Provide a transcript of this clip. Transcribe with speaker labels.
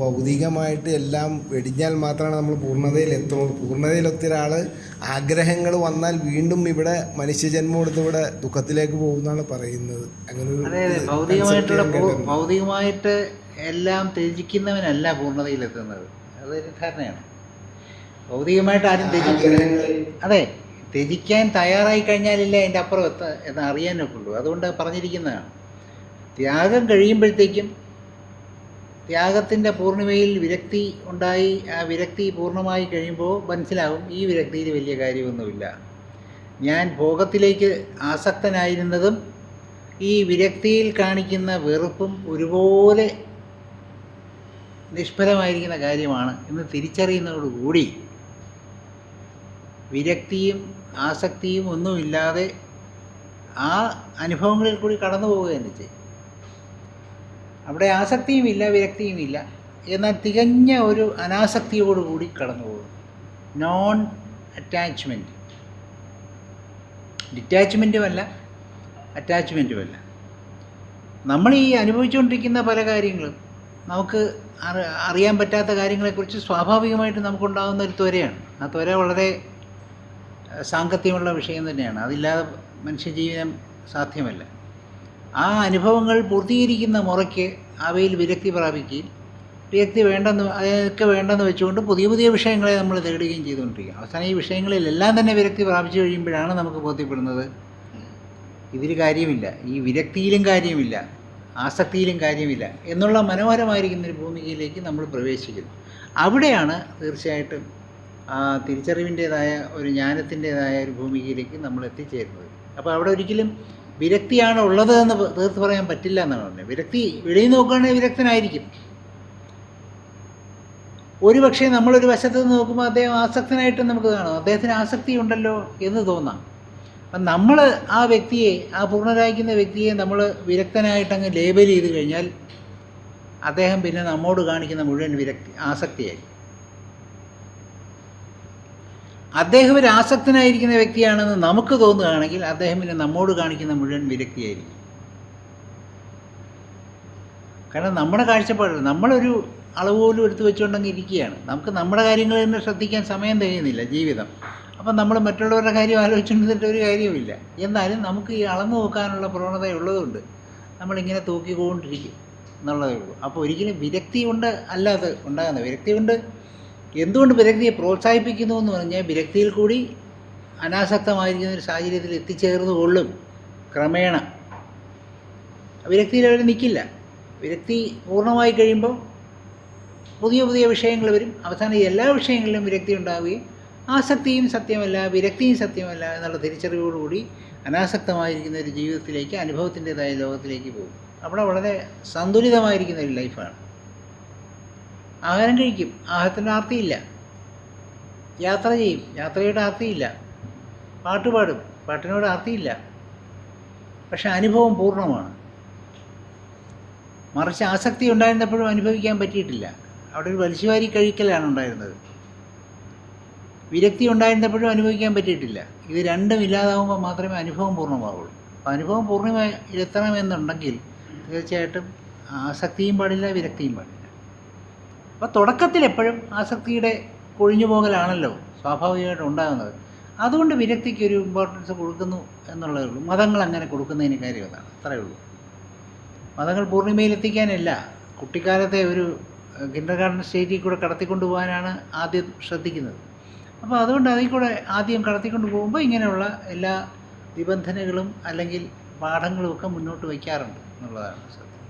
Speaker 1: ഭൗതികമായിട്ട് എല്ലാം വെടിഞ്ഞാൽ മാത്രമാണ് നമ്മൾ പൂർണതയിൽ എത്തുള്ളൂ പൂർണതയിലെത്തിയ ഒരാൾ ആഗ്രഹങ്ങൾ വന്നാൽ വീണ്ടും ഇവിടെ മനുഷ്യജന്മം എടുത്ത് ഇവിടെ ദുഃഖത്തിലേക്ക് പോകുന്നതാണ് പറയുന്നത്. അങ്ങനെ ഒരു
Speaker 2: ഭൗതികമായിട്ട് എല്ലാം ത്യജിക്കുന്നവനല്ല പൂർണതയിലെത്തുന്നത് അതൊരു ധാരണയാണ്. ഭൗതികമായിട്ട് ആരും അതെ ത്യജിക്കാൻ തയ്യാറായി കഴിഞ്ഞാലില്ലേ അതിന്റെ അപ്പുറം എത്ത എന്ന് അറിയാനൊക്കെ ഉള്ളൂ. അതുകൊണ്ട് പറഞ്ഞിരിക്കുന്നതാണ്. ത്യാഗം കഴിയുമ്പോഴത്തേക്കും ത്യാഗത്തിന്റെ പൂർണിമയിൽ വിരക്തി ഉണ്ടായി ആ വിരക്തി പൂർണമായി കഴിയുമ്പോൾ മനസ്സിലാവും ഈ വിരക്തിയിൽ വലിയ കാര്യമൊന്നുമില്ല. ഞാൻ ഭോഗത്തിലേക്ക് ആസക്തനായിരുന്നതും ഈ വിരക്തിയിൽ കാണിക്കുന്ന വെറുപ്പും ഒരുപോലെ നിഷ്ഫലമായിരിക്കുന്ന കാര്യമാണ് എന്ന് തിരിച്ചറിയുന്നതോടുകൂടി വിരക്തിയും ആസക്തിയും ഒന്നുമില്ലാതെ ആ അനുഭവങ്ങളിൽ കൂടി കടന്നു പോവുക തന്നെ ചെയ്യും അവിടെ ആസക്തിയുമില്ല വിരക്തിയുമില്ല. എന്നാൽ തികഞ്ഞ ഒരു അനാസക്തിയോടുകൂടി കടന്നു പോകും നോൺ അറ്റാച്ച്മെന്റ് ഡിറ്റാച്ച്മെന്റുമല്ല അറ്റാച്ച്മെന്റുമല്ല നമ്മൾ ഈ അനുഭവിച്ചുകൊണ്ടിരിക്കുന്ന പല കാര്യങ്ങളും നമുക്ക് അറി- അറിയാൻ പറ്റാത്ത കാര്യങ്ങളെക്കുറിച്ച് സ്വാഭാവികമായിട്ട് നമുക്കുണ്ടാകുന്ന ഒരു ത്വരയാണ്. ആ ത്വര വളരെ സാങ്കത്യമുള്ള വിഷയം തന്നെയാണ്. അതില്ലാതെ മനുഷ്യജീവിതം സാധ്യമല്ല. ആ അനുഭവങ്ങൾ പൂർത്തീകരിക്കുന്ന മുറയ്ക്ക് അവയിൽ വിരക്തി പ്രാപിക്കുകയും വിരക്തി വേണ്ടെന്ന് അതൊക്കെ വേണ്ടെന്ന് വെച്ചുകൊണ്ട് പുതിയ പുതിയ വിഷയങ്ങളെ നമ്മൾ തേടുകയും ചെയ്തുകൊണ്ടിരിക്കുക അവസാനം ഈ വിഷയങ്ങളിലെല്ലാം തന്നെ വിരക്തി പ്രാപിച്ചു കഴിയുമ്പോഴാണ് നമുക്ക് ബോധ്യപ്പെടുന്നത് ഇതിൽ കാര്യമില്ല. ഈ വിരക്തിയിലും കാര്യമില്ല ആസക്തിയിലും കാര്യമില്ല എന്നുള്ള മനോഹരമായിരിക്കുന്ന ഒരു ഭൂമികയിലേക്ക് നമ്മൾ പ്രവേശിക്കുന്നു. അവിടെയാണ് തീർച്ചയായിട്ടും ആ തിരിച്ചറിവിന്റേതായ ഒരു ജ്ഞാനത്തിന്റേതായ ഒരു ഭൂമികയിലേക്ക് നമ്മൾ എത്തിച്ചേരുന്നത്. അപ്പോൾ അവിടെ ഒരിക്കലും വിരക്തിയാണ് ഉള്ളത് എന്ന് തീർത്ത് പറയാൻ പറ്റില്ല എന്നാണ് പറഞ്ഞത്. വിരക്തി വെളിയിൽ നോക്കുകയാണെങ്കിൽ വിരക്തനായിരിക്കും. ഒരു പക്ഷേ നമ്മളൊരു വശത്ത് നിന്ന് നോക്കുമ്പോൾ അദ്ദേഹം ആസക്തനായിട്ട് നമുക്ക് കാണാം. അദ്ദേഹത്തിന് ആസക്തി ഉണ്ടല്ലോ എന്ന് തോന്നാം. അപ്പം നമ്മൾ ആ വ്യക്തിയെ ആ പൂർണരായിക്കുന്ന വ്യക്തിയെ നമ്മൾ വിരക്തനായിട്ടങ്ങ് ലേബൽ ചെയ്ത് കഴിഞ്ഞാൽ അദ്ദേഹം പിന്നെ നമ്മോട് കാണിക്കുന്ന മുഴുവൻ വിരക്തി ആസക്തിയായി അദ്ദേഹം ഒരു ആസക്തനായിരിക്കുന്ന വ്യക്തിയാണെന്ന് നമുക്ക് തോന്നുകയാണെങ്കിൽ അദ്ദേഹം പിന്നെ നമ്മോട് കാണിക്കുന്ന മുഴുവൻ വിരക്തിയായിരിക്കും. കാരണം നമ്മുടെ കാഴ്ചപ്പാട് നമ്മളൊരു അളവ് പോലും എടുത്തു വെച്ചുകൊണ്ടെങ്കിൽ ഇരിക്കുകയാണ്. നമുക്ക് നമ്മുടെ കാര്യങ്ങൾ തന്നെ ശ്രദ്ധിക്കാൻ സമയം തികയുന്നില്ല ജീവിതം. അപ്പം നമ്മൾ മറ്റുള്ളവരുടെ കാര്യം ആലോചിച്ചുകൊണ്ടിരുന്നിട്ട് ഒരു കാര്യവുമില്ല. എന്നാലും നമുക്ക് ഈ അളന്നു നോക്കാനുള്ള പ്രവണത ഉള്ളതുകൊണ്ട് നമ്മളിങ്ങനെ തൂക്കിക്കൊണ്ടിരിക്കും. എന്നുള്ളതേ ഉള്ളൂ. അപ്പോൾ ഒരിക്കലും വിരക്തി കൊണ്ട് അല്ലാതെ അത് ഉണ്ടാകുന്നത് വിരക്തി കൊണ്ട് എന്തുകൊണ്ട് വിരക്തിയെ പ്രോത്സാഹിപ്പിക്കുന്നു എന്ന് പറഞ്ഞാൽ വിരക്തിയിൽ കൂടി അനാസക്തമായിരിക്കുന്ന ഒരു സാഹചര്യത്തിൽ എത്തിച്ചേർന്ന് കൊള്ളും ക്രമേണ. വിരക്തിയിൽ അവർ നിൽക്കില്ല വിരക്തി പൂർണമായി കഴിയുമ്പോൾ പുതിയ പുതിയ വിഷയങ്ങൾ വരും. അവസാനം എല്ലാ വിഷയങ്ങളിലും വിരക്തി ഉണ്ടാവുകയും ആസക്തിയും സത്യമല്ല വിരക്തിയും സത്യമല്ല എന്നുള്ള തിരിച്ചറിവോടുകൂടി അനാസക്തമായിരിക്കുന്ന ഒരു ജീവിതത്തിലേക്ക് അനുഭവത്തിന്റെതായ ലോകത്തിലേക്ക് പോകും. അവിടെ വളരെ സന്തുലിതമായിരിക്കുന്ന ഒരു ലൈഫാണ് ആഹാരം കഴിക്കും. ആഹാരത്തിന്റെ ആർത്തിയില്ല. യാത്ര ചെയ്യും. യാത്രയുടെ ആർത്തിയില്ല. പാട്ട് പാടും. പാട്ടിനോട് ആർത്തിയില്ല. പക്ഷെ അനുഭവം പൂർണമാണ്. മറിച്ച് ആസക്തി ഉണ്ടായിരുന്നപ്പോഴും അനുഭവിക്കാൻ പറ്റിയിട്ടില്ല. അവിടെ ഒരു വലിച്ചുവാരി കഴിക്കലാണ് ഉണ്ടായിരുന്നത്. വിരക്തി ഉണ്ടായിരുന്നപ്പോഴും അനുഭവിക്കാൻ പറ്റിയിട്ടില്ല. ഇത് രണ്ടും ഇല്ലാതാവുമ്പോൾ മാത്രമേ അനുഭവം പൂർണമാവുള്ളൂ. അപ്പോൾ അനുഭവം പൂർണമായി എത്തണമെന്നുണ്ടെങ്കിൽ തീർച്ചയായിട്ടും ആസക്തിയും പാടില്ല വിരക്തിയും പാടില്ല. അപ്പോൾ തുടക്കത്തിൽ എപ്പോഴും ആസക്തിയുടെ കൊഴിഞ്ഞു പോകലാണല്ലോ സ്വാഭാവികമായിട്ട് ഉണ്ടാകുന്നത്. അതുകൊണ്ട് വിരക്തിക്ക് ഒരു ഇമ്പോർട്ടൻസ് കൊടുക്കുന്നു എന്നുള്ളതേ ഉള്ളൂ. മതങ്ങൾ അങ്ങനെ കൊടുക്കുന്നതിന് കാര്യം അതാണ് അത്രയേ ഉള്ളൂ. മതങ്ങൾ പൂർണിമയിലെത്തിക്കാനല്ല കുട്ടിക്കാലത്തെ ഒരു കിൻഡർ ഗാർഡൻ സ്റ്റേജിൽ കൂടെ കടത്തിക്കൊണ്ട് പോകാനാണ് ആദ്യം ശ്രദ്ധിക്കുന്നത്. അപ്പോൾ അതുകൊണ്ട് അതിൽ കൂടെ ആദ്യം കടത്തിക്കൊണ്ട് പോകുമ്പോൾ ഇങ്ങനെയുള്ള എല്ലാ നിബന്ധനകളും അല്ലെങ്കിൽ പാഠങ്ങളുമൊക്കെ മുന്നോട്ട് വയ്ക്കാറുണ്ട് എന്നുള്ളതാണ് സത്യം.